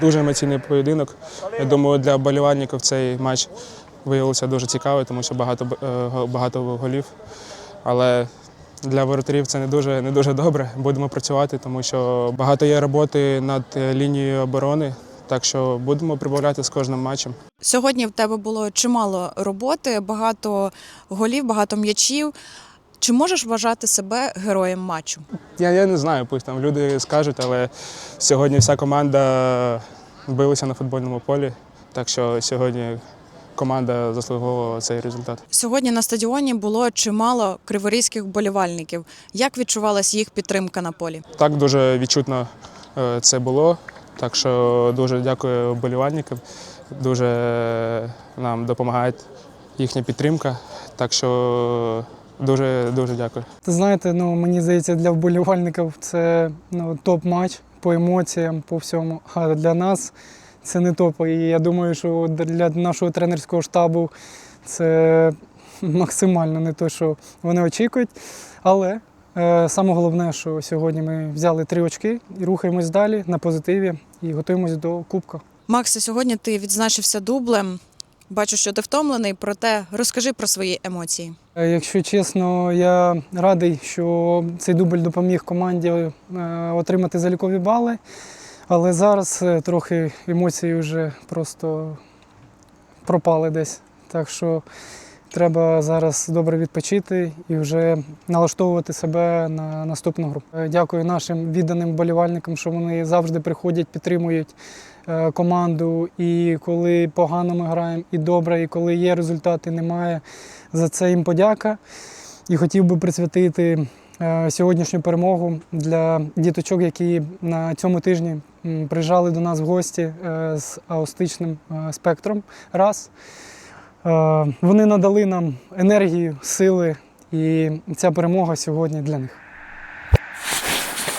Дуже емоційний поєдинок. Я думаю, для болівальників цей матч виявився дуже цікавий, тому що багато, е, багато голів. Але для воротарів це не дуже, не дуже добре. Будемо працювати, тому що багато є роботи над е, лінією оборони. Так що будемо прибавляти з кожним матчем. Сьогодні в тебе було чимало роботи, багато голів, багато м'ячів. Чи можеш вважати себе героєм матчу? Я, я не знаю, пусть там люди скажуть, але сьогодні вся команда билася на футбольному полі. Так що сьогодні команда заслуговувала цей результат. Сьогодні на стадіоні було чимало криворізьких вболівальників. Як відчувалась їх підтримка на полі? Так дуже відчутно е, це було. Так що дуже дякую вболівальникам. Дуже нам допомагає їхня підтримка. Так що дуже дуже дякую. Ти знаєте, ну мені здається, для вболівальників це ну, топ-матч по емоціям, по всьому. А для нас це не топ. І я думаю, що для нашого тренерського штабу це максимально не те, що вони очікують. Але е, саме головне, що сьогодні ми взяли три очки і рухаємось далі на позитиві і готуємось до Кубка. Максе, сьогодні ти відзначився дублем. Бачу, що ти втомлений, проте розкажи про свої емоції. Е, Якщо чесно, я радий, що цей дубль допоміг команді е, отримати залікові бали. Але зараз е, трохи емоції вже просто пропали десь. Так що треба зараз добре відпочити і вже налаштовувати себе на наступну гру. Е, Дякую нашим відданим болівальникам, що вони завжди приходять, підтримують е, команду. І коли погано ми граємо, і добре, і коли є результати, немає. За це їм подяка. І хотів би присвятити е, сьогоднішню перемогу для діточок, які на цьому тижні приїжджали до нас в гості з аустичним е, спектром. Раз. Е, Вони надали нам енергію, сили, і ця перемога сьогодні для них.